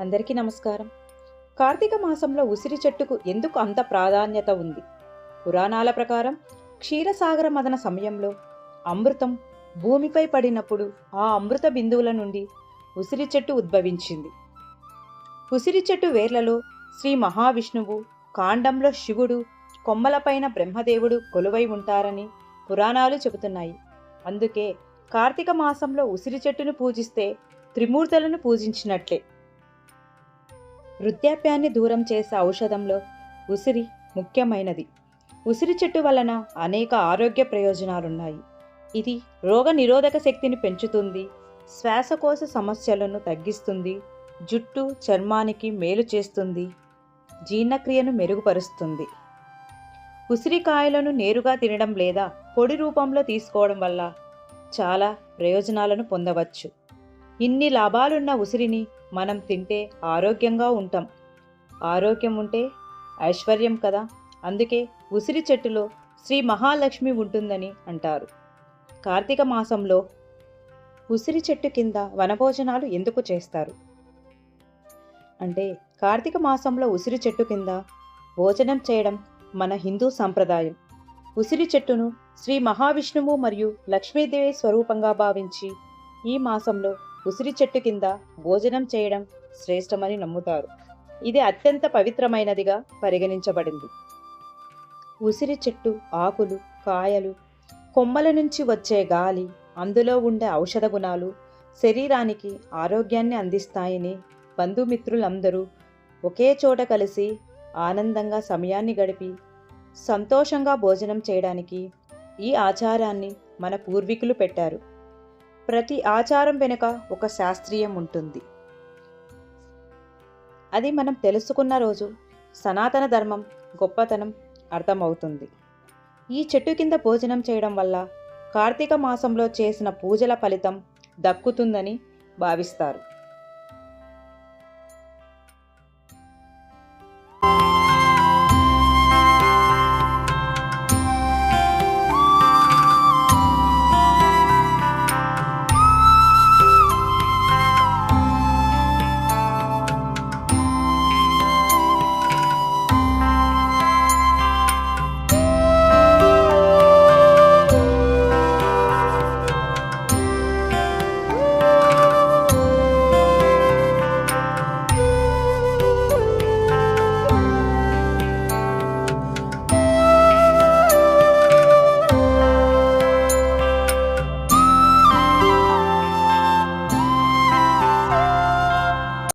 అందరికీ నమస్కారం. కార్తీక మాసంలో ఉసిరి చెట్టుకు ఎందుకు అంత ప్రాధాన్యత ఉంది? పురాణాల ప్రకారం క్షీరసాగర మదన సమయంలో అమృతం భూమిపై పడినప్పుడు ఆ అమృత బిందువుల నుండి ఉసిరి చెట్టు ఉద్భవించింది. ఉసిరి చెట్టు వేర్లలో శ్రీ మహావిష్ణువు కాండంలో శివుడు కొమ్మలపైన బ్రహ్మదేవుడు కొలువై ఉంటారని పురాణాలు చెబుతున్నాయి. అందుకే కార్తీక మాసంలో ఉసిరి చెట్టును పూజిస్తే త్రిమూర్తులను పూజించినట్లే. వృద్ధాప్యాన్ని దూరం చేసే ఔషధంలో ఉసిరి ముఖ్యమైనది. ఉసిరి చెట్టు వలన అనేక ఆరోగ్య ప్రయోజనాలున్నాయి. ఇది రోగ నిరోధక శక్తిని పెంచుతుంది శ్వాసకోశ సమస్యలను తగ్గిస్తుంది జుట్టు చర్మానికి మేలు చేస్తుంది జీర్ణక్రియను మెరుగుపరుస్తుంది. ఉసిరికాయలను నేరుగా తినడం లేదా పొడి రూపంలో తీసుకోవడం వల్ల చాలా ప్రయోజనాలను పొందవచ్చు. ఇన్ని లాభాలున్న ఉసిరిని మనం తింటే ఆరోగ్యంగా ఉంటాం. ఆరోగ్యం ఉంటే ఐశ్వర్యం కదా. అందుకే ఉసిరి చెట్టులో శ్రీ మహాలక్ష్మి ఉంటుందని అంటారు. కార్తీక మాసంలో ఉసిరి చెట్టు కింద వనభోజనాలు ఎందుకు చేస్తారు? అంటే కార్తీక మాసంలో ఉసిరి చెట్టు కింద భోజనం చేయడం మన హిందూ సాంప్రదాయం. ఉసిరి చెట్టును శ్రీ మహావిష్ణువు మరియు లక్ష్మీదేవి స్వరూపంగా భావించి ఈ మాసంలో ఉసిరి చెట్టు కింద భోజనం చేయడం శ్రేష్టమని నమ్ముతారు. ఇది అత్యంత పవిత్రమైనదిగా పరిగణించబడింది. ఉసిరి చెట్టు ఆకులు కాయలు కొమ్మల నుంచి వచ్చే గాలి అందులో ఉండే ఔషధ గుణాలు శరీరానికి ఆరోగ్యాన్ని అందిస్తాయని బంధుమిత్రులందరూ ఒకే చోట కలిసి ఆనందంగా సమయాన్ని గడిపి సంతోషంగా భోజనం చేయడానికి ఈ ఆచారాన్ని మన పూర్వీకులు పెట్టారు. ప్రతి ఆచారం వెనుక ఒక శాస్త్రీయం ఉంటుంది. అది మనం తెలుసుకున్న రోజు సనాతన ధర్మం గొప్పతనం అర్థమవుతుంది. ఈ చెట్టు కింద భోజనం చేయడం వల్ల కార్తీక మాసంలో చేసిన పూజల ఫలితం దక్కుతుందని భావిస్తారు.